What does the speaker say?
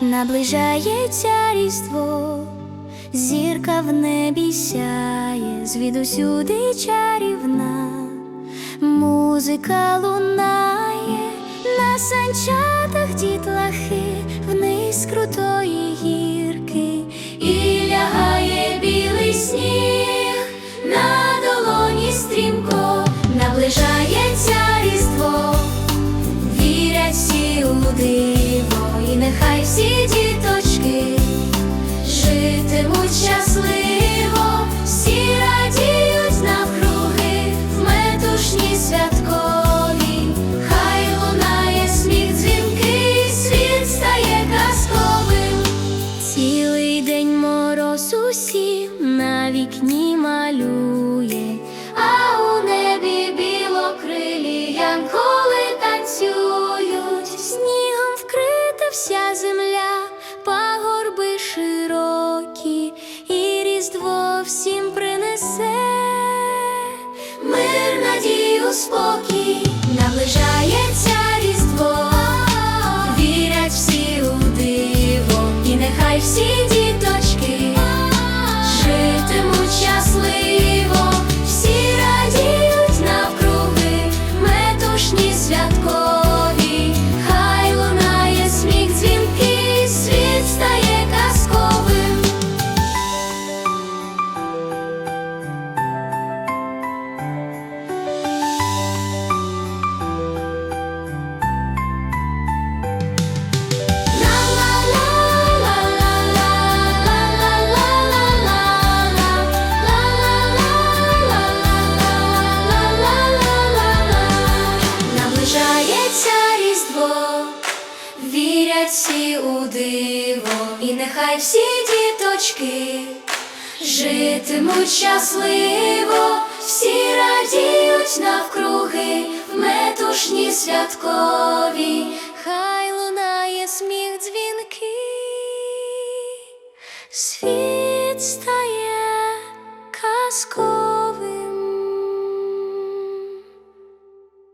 наближається різдво, зірка в небі сяє, звідусюди чарівна, музика лунає, на санчатах дітлахи, вниз крутої всі діточки житимуть щасливо, всі радіють навкруги в метушні святкові, хай лунає сміх дзвінкий, світ стає казковим. Цілий день мороз усім на вікні малює, а у небі білокрилі янколи вся земля, пагорби широкі, і різдво всім принесе. Мир, надію, спокій, наближається різдво, вірять всі у і нехай всі диво, і нехай всі діточки житимуть щасливо, всі радіють навкруги в метушні святкові, хай лунає сміх дзвінки, світ стає казкою.